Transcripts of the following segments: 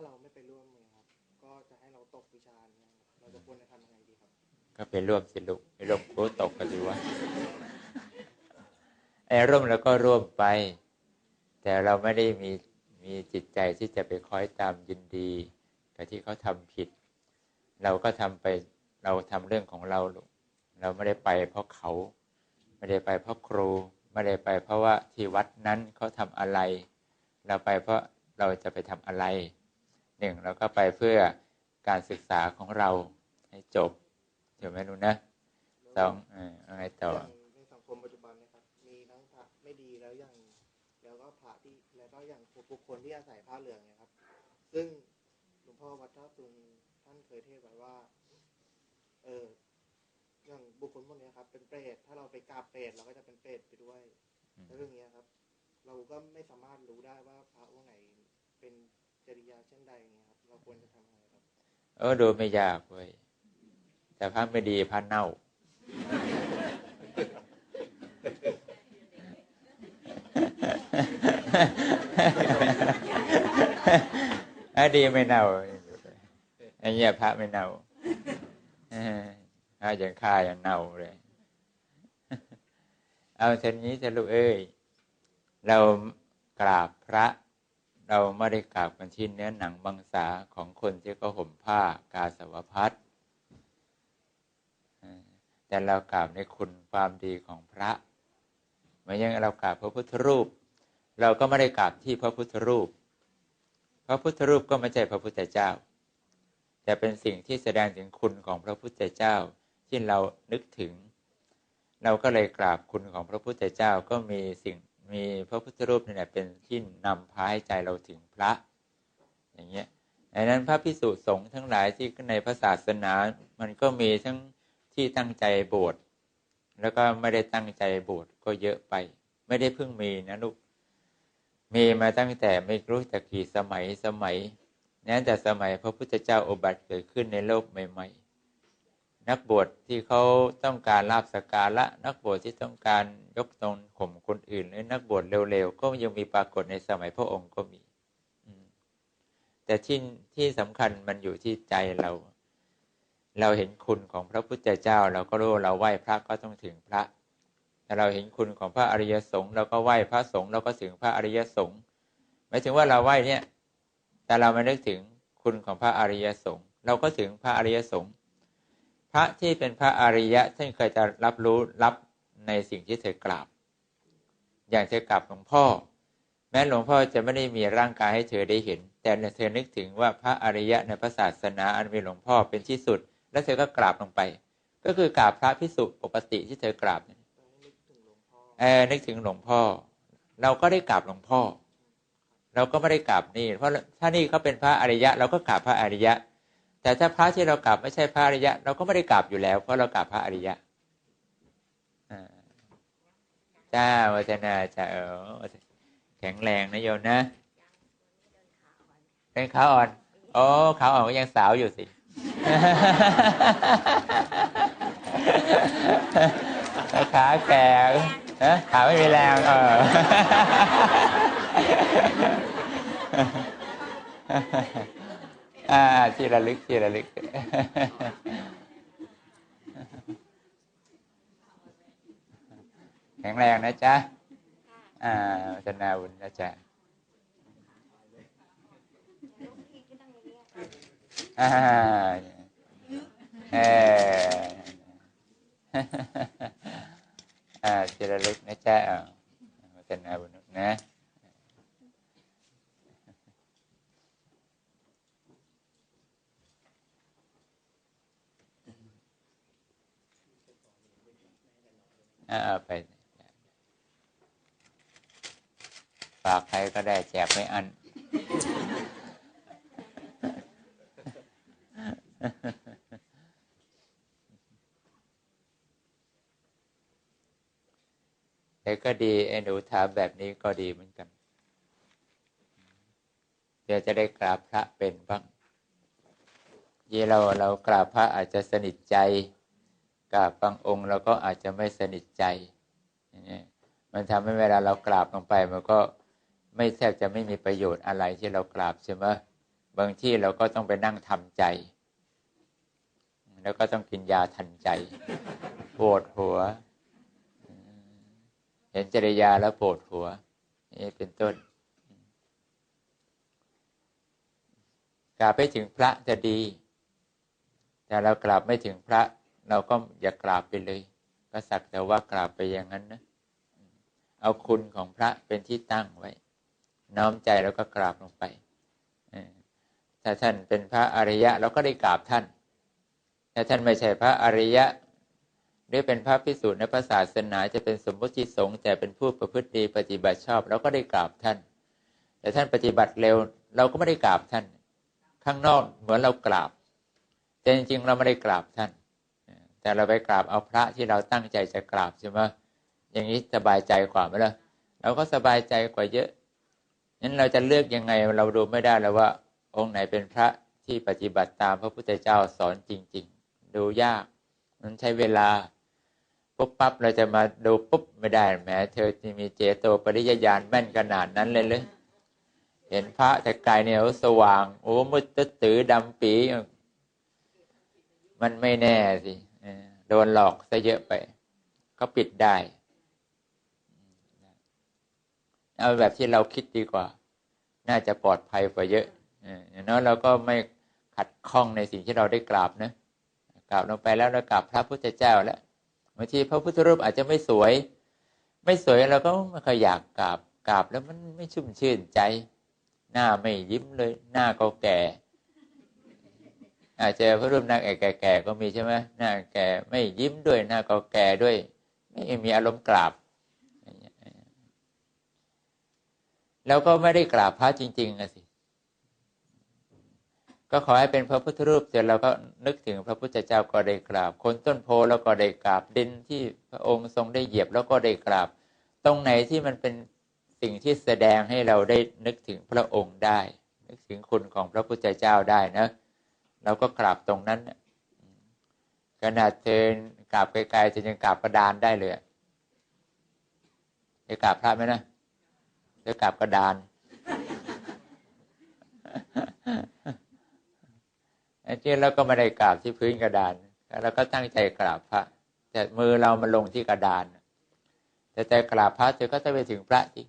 าเราไม่ไปร่วมเนี่ยครับ ก็จะให้เราตกวิชาเนี่ยเราจะควรจะทำยังไงดีครับ ก็ไปร่วมสิลูกไปร่วมครูตกกันดีวะไอ้ร่วมแล้วก็ร่วมไป แต่เราไม่ได้มีมีจิตใจที่จะไปคอยตามยินดีกับที่เขาทำผิด เราก็ทำไปเราทำเรื่องของเราลูกเราไม่ได้ไปเพราะเขา ไม่ได้ไปเพราะครู ไม่ได้ไปเพราะว่าที่วัดนั้นเขาทำอะไร เราไปเพราะเราจะไปทำอะไร หนึ่งเราก็ไปเพื่อการศึกษาของเราให้จบถูกไหมลูกนะสองเอออะไรต่ออย่างในสังคมปัจจุบันนะครับ มีทั้งพระไม่ดีแล้วอย่างแล้วก็พระที่แล้วก็อย่างบุคคลที่อาศัยผ้าเหลืองเนี่ยครับ ซึ่งหลวงพ่อวัดท่าตุงท่านเคยเทศน์ไว้ว่า เอออย่างบุคคลพวกเนี้ยครับ เป็นเปรตถ้าเราไปกราบเปรตเราก็จะเป็นเปรตไปด้วยอืมแล้วเรื่องเนี้ยครับ เราก็ไม่สามารถรู้ได้ว่าพระองค์ไหนเป็น จริยาเช่นใดอย่างเงี้ยครับเราควรจะทำยังไงครับเออดูไม่ยากเว้ยแต่พระไม่ดีพระเน่าถ้ดีไม่เน่าไอ้เงี้ยพระไม่เน่าเออพระย่างข้าย่างเน่าเลย เอาเช่นนี้จะลูกเอ้ย เรากราบพระ เราไม่ได้กราบกันที่เนื้อหนังบังสาของคนที่เขาห่มผ้ากาสาวพัดแต่เรากราบในคุณความดีของพระเหมือนอย่างเรากราบพระพุทธรูป เราก็ไม่ได้กราบที่พระพุทธรูป พระพุทธรูปก็ไม่ใช่พระพุทธเจ้า แต่เป็นสิ่งที่แสดงถึงคุณของพระพุทธเจ้าที่เรานึกถึง เราก็เลยกราบคุณของพระพุทธเจ้าก็มีสิ่ง มีพระพุทธรูปนี่แหละเป็นที่นำพาให้ใจเราถึงพระ อย่างเงี้ยดังนั้นพระพิสุสงฆ์ทั้งหลายที่ในพระศาสนา มันก็มีทั้งที่ตั้งใจบสถ์แล้วก็ไม่ได้ตั้งใจบสถ์ก็เยอะไป ไม่ได้เพิ่งมีนะลูกมีมาตั้งแต่ไม่รู้จักกี่สมัยสมัยนั้นแต่สมัยพระพุทธเจ้าอุบัติเกิดขึ้นในโลกใหม่ ๆ นักบวชที่เขาต้องการลาบสการะนักบวชที่ต้องการยกตนข่มคนอื่นหรือนักบวชเร็วๆก็ยังมีปรากฏในสมัยพระองค์ก็มีแต่ที่ที่สำคัญมันอยู่ที่ใจเรา เราเห็นคุณของพระพุทธเจ้า เราก็รู้เราไหว้พระก็ต้องถึงพระแต่เราเห็นคุณของพระอริยสงฆ์เราก็ไหว้พระสงฆ์เราก็ถึงพระอริยสงฆ์หมายถึงว่าเราไหว้เนี่ย แต่เราไม่นึกถึงคุณของพระอริยสงฆ์เราก็ถึงพระอริยสงฆ์ พระที่เป็นพระอริยะท่านเคยจะรับรู้รับในสิ่งที่เธอกราบ อย่างเธอกราบหลวงพ่อ แม้หลวงพ่อจะไม่ได้มีร่างกายให้เธอได้เห็น แต่เธอนึกถึงว่าพระอริยะในพระศาสนาอันมีหลวงพ่อเป็นที่สุด แล้วเธอก็กราบลงไป ก็คือกราบพระพิสุปกติที่เธอกราบเนี่ยแต่ให้นึกถึงหลวงพ่อเออนึกถึงหลวงพ่อ เราก็ได้กราบหลวงพ่อ เราก็ไม่ได้กราบนี่ เพราะถ้านี่เขาเป็นพระอริยะ เราก็กราบพระอริยะ แต่ถ้าพระที่เรากราบไม่ใช่พระอริยะ เราก็ไม่ได้กราบอยู่แล้ว เพราะเรากราบพระอริยะจ้าวัฒนาจ้าเออแข็งแรงนะโยมนะเป็นขาอ่อน โอ้ขาอ่อนก็ยังสาวอยู่สิ ขาแก่นะขาไม่มีแรงเออ อ่าที่ระลึกที่ระลึก แข็งแรงนะจ๊ะ อ่าวัฒนาบุญนะจ๊ะอ่าเอออ่าที่ระลึกนะจ๊ะอ่าวัฒนาบุญนะ เอาไปฝากใครก็ได้แจกไม่อัน แต่ก็ดีไอ้หนูถามแบบนี้ก็ดีเหมือนกัน เดี๋ยวจะได้กราบพระเป็นบ้างยี่เราเรากราบพระอาจจะสนิทใจ กราบบางองค์เราก็อาจจะไม่สนิทใจนี้มันทำให้เวลาเรากราบลงไป มันก็ไม่แทบจะไม่มีประโยชน์อะไรที่เรากราบใช่ไหมบางที่เราก็ต้องไปนั่งทำใจ แล้วก็ต้องกินยาทันใจปวดหัว เห็นจริยาแล้วปวดหัวนี่เป็นต้นกราบไปถึงพระจะดี แต่เรากราบไม่ถึงพระ เราก็อย่ากราบไปเลยก็สักแต่ว่ากราบไปอย่างนั้นนะเอาคุณของพระเป็นที่ตั้งไว้ น้อมใจแล้วก็กราบลงไปถ้าท่านเป็นพระอริยะเราก็ได้กราบท่านถ้าท่านไม่ใช่พระอริยะหรือเป็นพระพิสูจน์ในพระศาสนาจะเป็นสมมติสงฆ์แต่เป็นผู้ประพฤติดีปฏิบัติชอบเราก็ได้กราบท่าน แต่ท่านปฏิบัติเร็ว เราก็ไม่ได้กราบท่าน ข้างนอกเหมือนเรากราบ แต่จริงๆเราไม่ได้กราบท่าน แต่เราไปกราบเอาพระที่เราตั้งใจจะกราบใช่ไหมอย่างนี้สบายใจกว่าไหมล่ะเราก็สบายใจกว่าเยอะนั้นเราจะเลือกยังไงเราดูไม่ได้แล้วว่า องค์ไหนเป็นพระที่ปฏิบัติตามพระพุทธเจ้าสอนจริง ๆ ดูยาก มันใช้เวลาปุ๊บปั๊บเราจะมาดูปุ๊บไม่ได้แหมเธอจะมีเจโตปริยญาณแม่นขนาดนั้นเลยเลยเห็นพระแต่กายเนี่ยสว่าง โอ้มืดตื้อดำปี มันไม่แน่สิ โดนหลอกซะเยอะไปก็ปิดได้เอาแบบที่เราคิดดีกว่า น่าจะปลอดภัยกว่าเยอะอย่างน้อยเราก็ไม่ขัดข้องในสิ่งที่เราได้กราบนะกราบลงไปแล้วเรากราบพระพุทธเจ้าแล้วบางทีพระพุทธรูปอาจจะไม่สวย ไม่สวยเราก็ไม่เคยอยากกราบกราบแล้วมันไม่ชุ่มชื่นใจ หน้าไม่ยิ้มเลย หน้าก็แก่ อาจจะพระรูปนางเอกแก่ๆก็มีใช่ไหมหน้าแก่ไม่ยิ้มด้วยหน้าก็แก่ด้วย ไม่มีอารมณ์กราบ แล้วก็ไม่ได้กราบพระจริงๆนะสิก็ขอให้เป็นพระพุทธรูปเสร็จเราก็นึกถึงพระพุทธเจ้าก็ได้กราบ คนต้นโพแล้วก็ได้กราบดินที่พระองค์ทรงได้เหยียบแล้วก็ได้กราบ ตรงไหนที่มันเป็นสิ่งที่แสดงให้เราได้นึกถึงพระองค์ได้ นึกถึงคุณของพระพุทธเจ้าได้นะ เราก็กราบตรงนั้นขนาดเธอกราบไกลๆจะยังกราบประดานได้เลยจะกราบพระไหมนะจะกราบกระดานจริงแล้วก็ไม่ได้กราบที่พื้นกระดานแล้วก็ตั้งใจกราบพระ แต่มือเรามาลงที่กระดาน แต่แต่กราบพระเธอก็จะไปถึงพระที่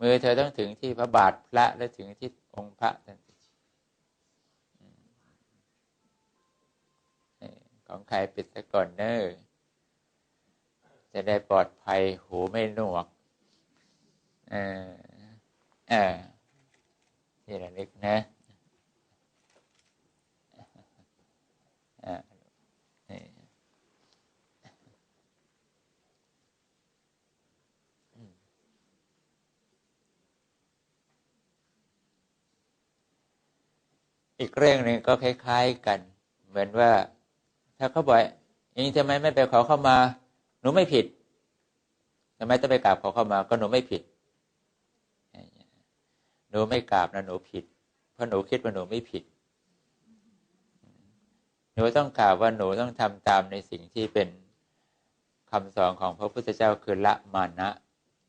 มือเธอต้องถึงที่พระบาทพระและถึงที่องค์พระทัน ของใครปิดซะก่อนเนอจะได้ปลอดภัยหูไม่หนวกเออเออที่ระลึกนะอีกเรื่องหนึ่งก็คล้าย ๆกัน เหมือนว่า ถ้าเขาบอกเองทำไมไม่ไปขอเข้ามา หนูไม่ผิดทำไมต้องไปกราบขอเข้ามา ก็หนูไม่ผิด หนูไม่กราบนะหนูผิด เพราะหนูคิดว่าหนูไม่ผิด หนูต้องกราบว่าหนูต้องทำตามในสิ่งที่เป็นคำสอนของพระพุทธเจ้าคือละมานะ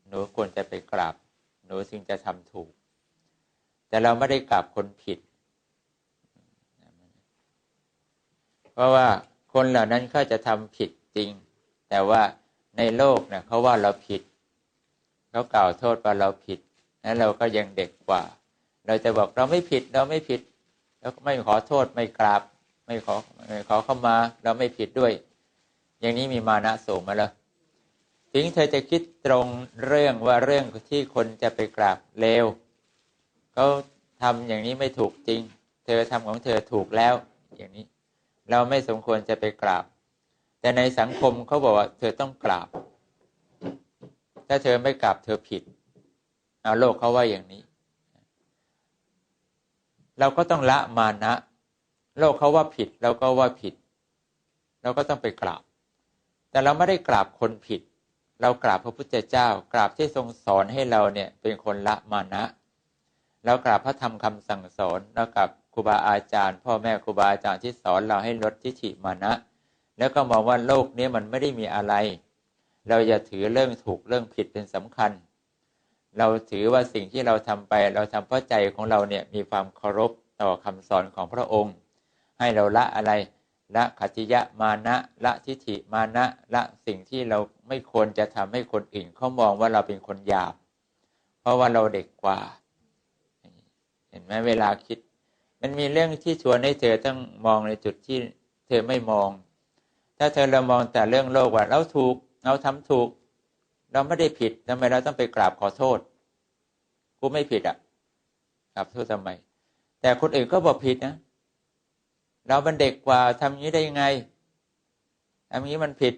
หนูควรจะไปกราบ หนูจึงจะทำถูก แต่เราไม่ได้กราบคนผิด เพราะว่า คนเหล่านั้นเขาจะทำผิดจริง แต่ว่าในโลกเนี่ยเขาว่าเราผิดเขากล่าวโทษว่าเราผิดนั้นเราก็ยังเด็กกว่า เราจะบอกเราไม่ผิดเราไม่ผิด แล้วไม่ขอโทษไม่กราบ ไม่ขอไม่ขอเข้ามา เราไม่ผิดด้วย อย่างนี้มีมานะสูงมาแล้วถึงเธอจะคิดตรงเรื่องว่าเรื่องที่คนจะไปกราบเลวเขาทำอย่างนี้ไม่ถูกจริง เธอทำของเธอถูกแล้วอย่างนี้ เราไม่สมควรจะไปกราบ แต่ในสังคมเขาบอกว่า เธอต้องกราบ ถ้าเธอไม่กราบเธอผิดเอาโลกเขาว่าอย่างนี้ เราก็ต้องละมานะ โลกเขาว่าผิดเราก็ว่าผิด เราก็ต้องไปกราบ แต่เราไม่ได้กราบคนผิด เรากราบพระพุทธเจ้า กราบที่ทรงสอนให้เราเนี่ยเป็นคนละมานะ เรากราบพระธรรมคำสั่งสอนแล้วกับ รูบาอาจารย์ พ่อแม่ครูบาอาจารย์ที่สอนเราให้ลดทิฏฐิมานะ แล้วก็มองว่าโลกนี้มันไม่ได้มีอะไร เราอย่าถือเรื่องถูกเรื่องผิดเป็นสำคัญ เราถือว่าสิ่งที่เราทำไป เราทำเพราะใจของเราเนี่ยมีความเคารพต่อคำสอนของพระองค์ ให้เราละอะไรละขัจิยะมานะละทิฏฐิมานะละสิ่งที่เราไม่ควรจะทำให้คนอื่นเขามองว่าเราเป็นคนหยาบ เพราะว่าเราเด็กกว่า เห็นไหมเวลาคิด มันมีเรื่องที่ชวนให้เธอต้องมองในจุดที่เธอไม่มอง ถ้าเธอเรามองแต่เรื่องโลกว่าเราถูก เราทำถูก เราไม่ได้ผิดทำไมเราต้องไปกราบขอโทษ กูไม่ผิดอะกราบโทษทำไม แต่คนอื่นก็บอกผิดนะ เราเป็นเด็กกว่าทำอย่างนี้ได้ยังไงทำอย่างนี้มันผิด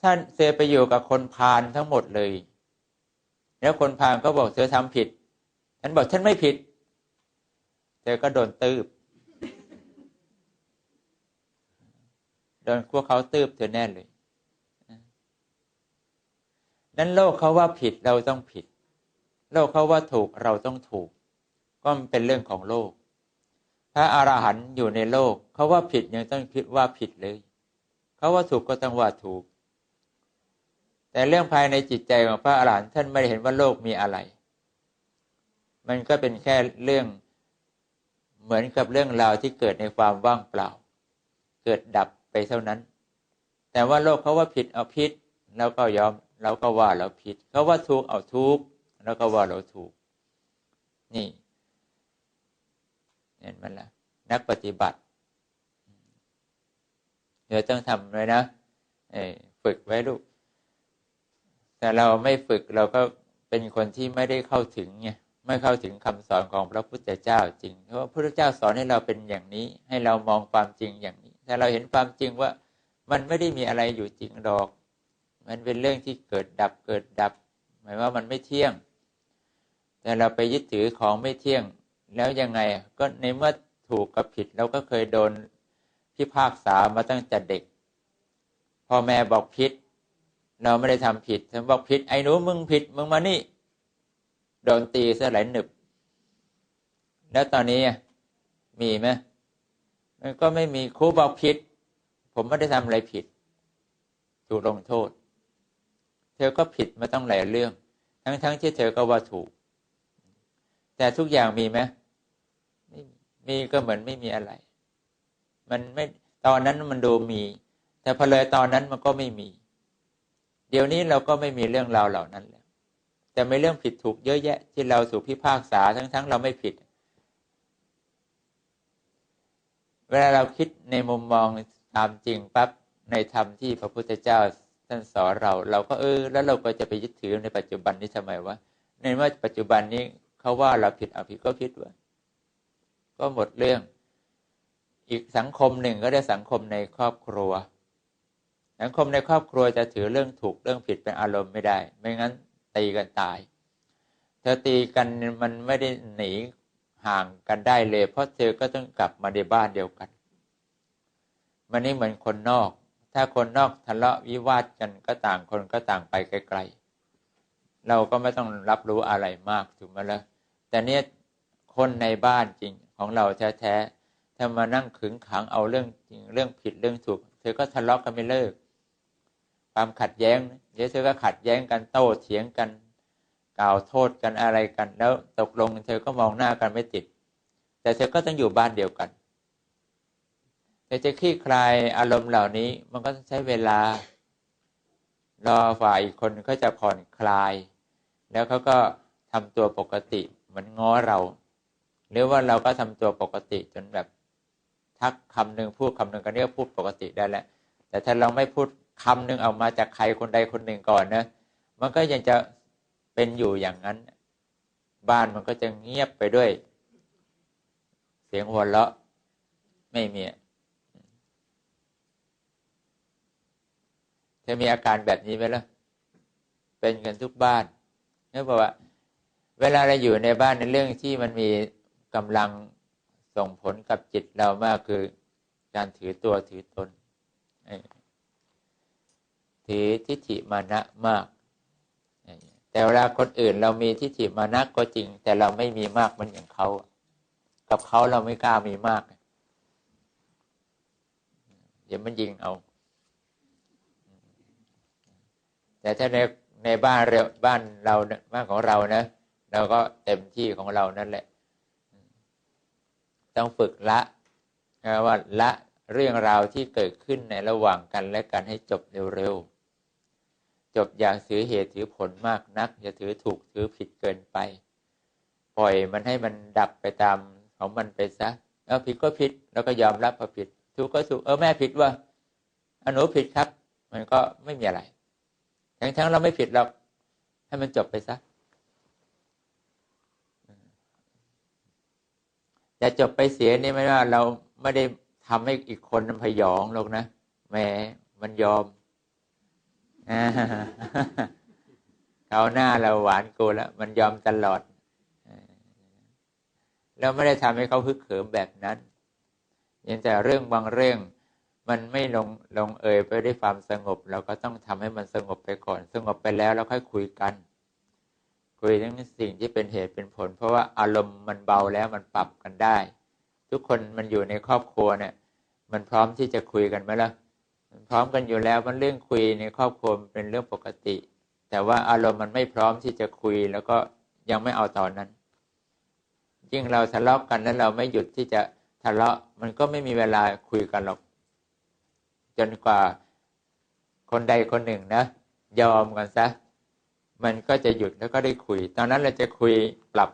ท่านเธอไปอยู่กับคนพาลทั้งหมดเลย แล้วคนพาลก็บอกเธอทำผิดฉันบอกฉันไม่ผิด เธอก็โดนตืบโดนพวกเขาตืบเธอแน่เลยนั้นโลกเขาว่าผิดเราต้องผิด โลกเขาว่าถูกเราต้องถูก ก็มันเป็นเรื่องของโลกพระอรหันต์อยู่ในโลกเขาว่าผิดยังต้องคิดว่าผิดเลยเขาว่าถูกก็ต้องว่าถูก แต่เรื่องภายในจิตใจของพระอรหันต์ท่านไม่ได้เห็นว่าโลกมีอะไร มันก็เป็นแค่เรื่อง เหมือนกับเรื่องราวที่เกิดในความว่างเปล่า เกิดดับไปเท่านั้น แต่ว่าโลกเขาว่าผิดเอาผิดเราก็ยอมเราก็ว่าเราผิดเขาว่าถูกเอาถูกแล้วก็ว่าเราถูก นี่เห็นมันละนักปฏิบัติเดี๋ยวต้องทำเลยนะฝึกไว้ลูก แต่เราไม่ฝึกเราก็เป็นคนที่ไม่ได้เข้าถึงไง ไม่เข้าถึงคำสอนของพระพุทธเจ้าจริง เพราะพระพุทธเจ้าสอนให้เราเป็นอย่างนี้ ให้เรามองความจริงอย่างนี้แต่เราเห็นความจริงว่ามันไม่ได้มีอะไรอยู่จริงหรอก มันเป็นเรื่องที่เกิดดับเกิดดับ หมายว่ามันไม่เที่ยง แต่เราไปยึดถือของไม่เที่ยง แล้วยังไงก็ในเมื่อถูกกับผิดเราก็เคยโดนพิพากษามาตั้งแต่เด็กพ่อแม่บอกผิด เราไม่ได้ทำผิดฉันบอกผิดไอ้หนูมึงผิดมึงมานี่ โดนตีเสียหลายหนึบ แล้วตอนนี้มีไหมมันก็ไม่มีครูบอกผิด ผมไม่ได้ทำอะไรผิด ถูกลงโทษ เธอก็ผิดมาต้องหลายเรื่อง ทั้งๆทที่เธอก็ว่าถูก แต่ทุกอย่างมีไหมไม่มีก็เหมือนไม่มีอะไร มันไม่ตอนนั้นมันดูมี แต่พอเลยตอนนั้นมันก็ไม่มี เดี๋ยวนี้เราก็ไม่มีเรื่องราวเหล่านั้นแล้ว แต่ไม่เรื่องผิดถูกเยอะแยะ ที่เราสู่พิพากษาทั้งๆเราไม่ผิด เวลาเราคิดในมุมมองตามจริงปั๊บในธรรมที่พระพุทธเจ้าท่านสอนเรา เราก็เออ แล้วเราก็จะไปยึดถือในปัจจุบันนี้ทำไมวะในเมื่อปัจจุบันนี้เขาว่าเราผิดเอาผิดก็ผิดวะก็หมดเรื่อง อีกสังคมหนึ่งก็ได้สังคมในครอบครัว สังคมในครอบครัวจะถือเรื่องถูกเรื่องผิดเป็นอารมณ์ไม่ได้ ไม่งั้น ตีกันตาย เธอตีกันมันไม่ได้หนีห่างกันได้เลย เพราะเธอก็ต้องกลับมาในบ้านเดียวกัน มันนี่เหมือนคนนอก ถ้าคนนอกทะเลาะวิวาทกันก็ต่างคนก็ต่างไปไกลๆ เราก็ไม่ต้องรับรู้อะไรมากถูกไหมล่ะแต่เนี้ยคนในบ้านจริงของเราแท้ๆถ้ามานั่งขึงขังเอาเรื่องจริงเรื่องผิดเรื่องถูก เธอก็ทะเลาะกันไม่เลิก ความขัดแย้งเดี๋ยวเธอก็ขัดแย้งกันโต้เถียงกัน กล่าวโทษกันอะไรกัน แล้วตกลงเธอก็มองหน้ากันไม่ติด แต่เธอก็ต้องอยู่บ้านเดียวกันแต่จะคลี่คลายอารมณ์เหล่านี้ มันก็ต้องใช้เวลารอฝ่ายอีกคนเขาจะผ่อนคลาย แล้วเขาก็ทำตัวปกติเหมือนง้อเรา หรือว่าเราก็ทำตัวปกติจนแบบทักคำหนึ่งพูดคำหนึ่งก็เรียกพูดปกติได้แล้วแต่ถ้าเราไม่พูด คำหนึ่งออกมาจากใครคนใดคนหนึ่งก่อนนะมันก็ยังจะเป็นอยู่อย่างนั้น บ้านมันก็จะเงียบไปด้วย เสียงหัวเราะไม่มีเธอมีอาการแบบนี้ไหมล่ะเป็นกันทุกบ้านนี่บอกว่า เวลาเราอยู่ในบ้านในเรื่องที่มันมีกำลังส่งผลกับจิตเรามากคือการถือตัวถือตน ถือทิฏฐิมานะมาก แต่เวลาคนอื่นเรามีทิฏฐิมานะก็จริง แต่เราไม่มีมากมันอย่างเขา กับเขาเราไม่กล้ามีมาก เดี๋ยวมันยิงเอา แต่ถ้าในในบ้านเราบ้านเราบ้านของเรานะเราก็เต็มที่ของเรานั่นแหละ ต้องฝึกละนะว่าละเรื่องราวที่เกิดขึ้นในระหว่างกันและกันให้จบเร็วๆ จบอย่างถือเหตุถือผลมากนักอย่าถือถูกถือผิดเกินไป ปล่อยมันให้มันดับไปตามของมันไปซะเออผิดก็ผิด แล้วก็ยอมรับพอผิด ถูกก็ถูกเออแม่ผิดว่าอนูผิดครับ มันก็ไม่มีอะไรทั้งๆเราไม่ผิดหรอกให้มันจบไปซะจะจบไปเสียนี่ไม่ว่าเราไม่ได้ทำให้อีกคนพยองหรอกนะแหมมันยอม เขาหน้าเราหวานกูแล้วมันยอมตลอด เราไม่ได้ทำให้เขาฮึกเหิมแบบนั้นยังแต่เรื่องบางเรื่อง มันไม่ลงลงเอยไปด้วยความสงบ เราก็ต้องทำให้มันสงบไปก่อน สงบไปแล้วเราค่อยคุยกัน คุยเรื่องสิ่งที่เป็นเหตุเป็นผล เพราะว่าอารมณ์มันเบาแล้วมันปรับกันได้ ทุกคนมันอยู่ในครอบครัวเนี่ย มันพร้อมที่จะคุยกันไหมล่ะ พร้อมกันอยู่แล้วมันเรื่องคุยในครอบครัวเป็นเรื่องปกติ แต่ว่าอารมณ์มันไม่พร้อมที่จะคุยแล้วก็ยังไม่เอาตอนนั้น ยิ่งเราทะเลาะกกันแล้วเราไม่หยุดที่จะทะเลาะมันก็ไม่มีเวลาคุยกันหรอก จนกว่าคนใดคนหนึ่งนะ ยอมกันซะ มันก็จะหยุดแล้วก็ได้คุย ตอนนั้นเราจะคุยปรับ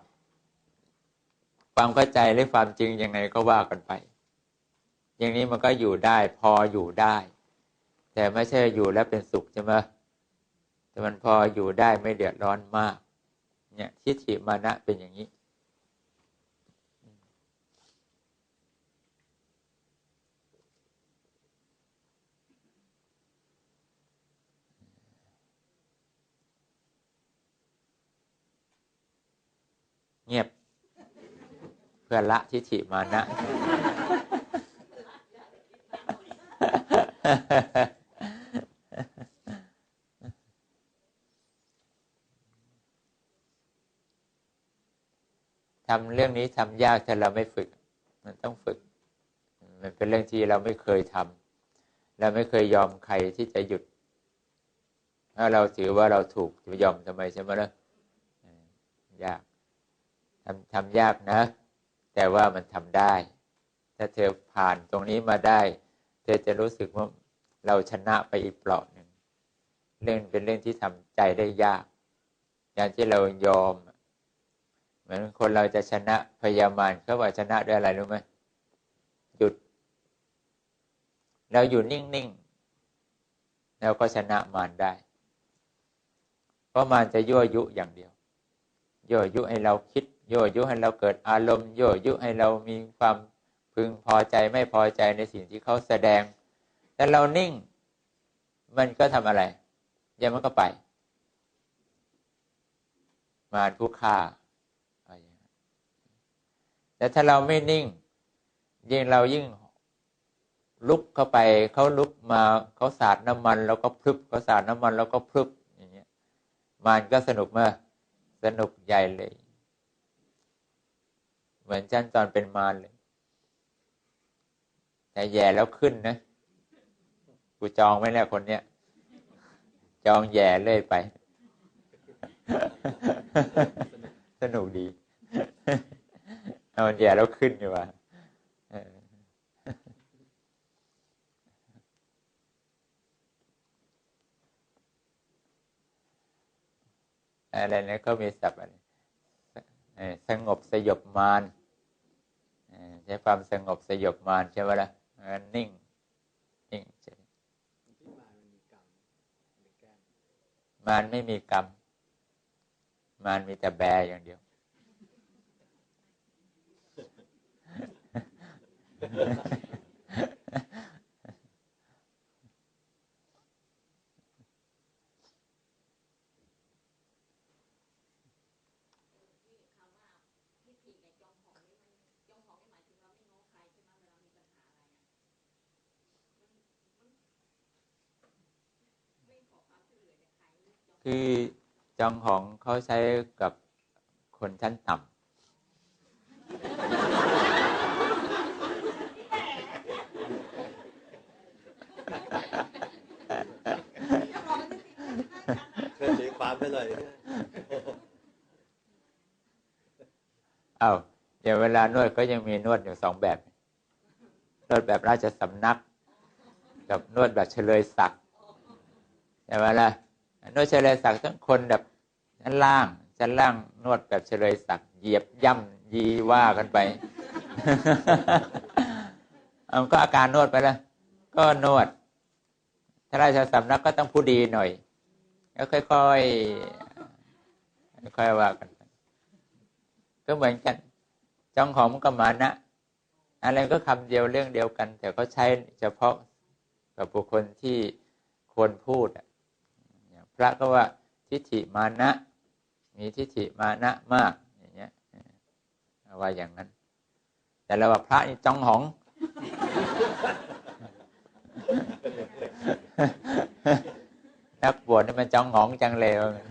ความเข้าใจหรือความจริงยังไงก็ว่ากันไป อย่างนี้มันก็อยู่ได้พออยู่ได้ แต่ไม่ใช่อยู่แล้วเป็นสุขใช่ไหมแต่มันพออยู่ได้ไม่เดือดร้อนมาก เนี่ยทิฏฐิมานะเป็นอย่างนี้เงียบ เพื่อละทิฏฐิมานะ ทำเรื่องนี้ทำยากถ้าเราไม่ฝึก มันต้องฝึก มันเป็นเรื่องที่เราไม่เคยทำเราไม่เคยยอมใครที่จะหยุด ถ้าเราถือว่าเราถูกจะยอมทำไมใช่ไหมล่ะยากทำทำยากนะ แต่ว่ามันทำได้ ถ้าเธอผ่านตรงนี้มาได้ เธอจะรู้สึกว่าเราชนะไปอีกเปล่าหนึ่งเรื่องเป็นเรื่องที่ทำใจได้ยากอย่างที่เรายอม เหมือนคนเราจะชนะพยามารเขาว่าชนะด้วยอะไรรู้ไหมหยุด เราอยู่นิ่งๆเราก็ชนะมารได้ เพราะมารจะยั่วยุอย่างเดียว ยั่วยุให้เราคิด ยั่วยุให้เราเกิดอารมณ์ยั่วยุให้เรามีความพึงพอใจไม่พอใจในสิ่งที่เขาแสดง แต่เรานิ่ง มันก็ทำอะไรเดี๋ยวมันก็ไป มาผู้ฆ่า แต่ถ้าเราไม่นิ่ง ยิ่งเรายิ่งลุกเข้าไปเขาลุกมาเขาสาดน้ำมันแล้วก็พรึบเขาสาดน้ำมันแล้วก็พรึบอย่างเงี้ยมันก็สนุกมากสนุกใหญ่เลย เหมือนฉันตอนเป็นมารเลย แต่แย่แล้วขึ้นนะกูจองไม่แล้วคนเนี้ยจองแย่เลยไป สนุกดี เอาแย่แล้วขึ้นดีกว่าอะไรนะก็มีศัพท์อะไรสงบสยบมารใช้ความสงบสยบมารใช่ไหมล่ะนิ่ง นิ่งเฉยมารไม่มีกรรม มารมีแต่แบอย่างเดียว คือจองของเขาใช้กับคนชั้นต่ำ เชิญตีความไปเลยเอา้าเดี๋ยวเวลานวดก็ยังมีนวดอยู่สองแบบ นวดแบบราชสำนัก กับนวดแบบเฉลยศักดิ์ใช่ไหมล่ะนวดเฉลยศักดิ์ต้องคนแบบชั้นล่างชั้นล่างนวดแบบเฉลยศักดิ์เหยียบย่ำยีว่ากันไป เอาก็อาการนวดไปแล้ว ก็นวด ถ้าราชสำนักก็ต้องผู้ดีหน่อยก็ค่อยๆค่อยว่ากัน ก็เหมือนกัน จองหอมกับมานะอะไรก็คำเดียวเรื่องเดียวกัน แต่เขาใช้เฉพาะกับบุคคลที่ควรพูดอย่างพระก็ว่าทิฏฐิมานะ มีทิฏฐิมานะมากอย่างเงี้ยว่าอย่างนั้น แต่เราว่าพระนี่จองหอง นักบวชนี่มันจองหองจังเลยว่างั้น